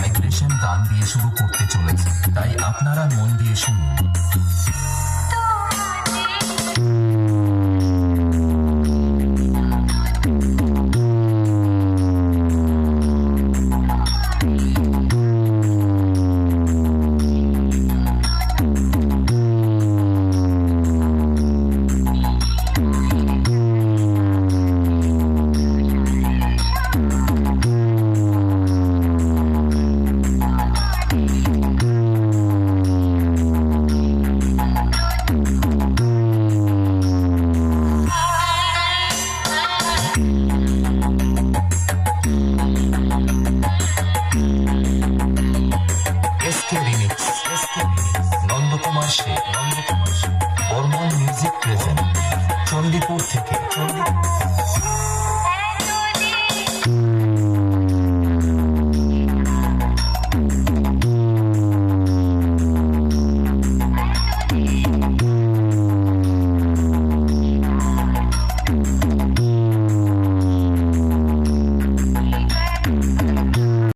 Aggression গান দিয়ে শুরু করতে চলেছে তাই আপনারা মন দিয়ে শুনুন। নন্দকুমার শেখ বর্মন মিউজিক প্রেজেন্ট চণ্ডীপুর থেকে। চণ্ডীপুর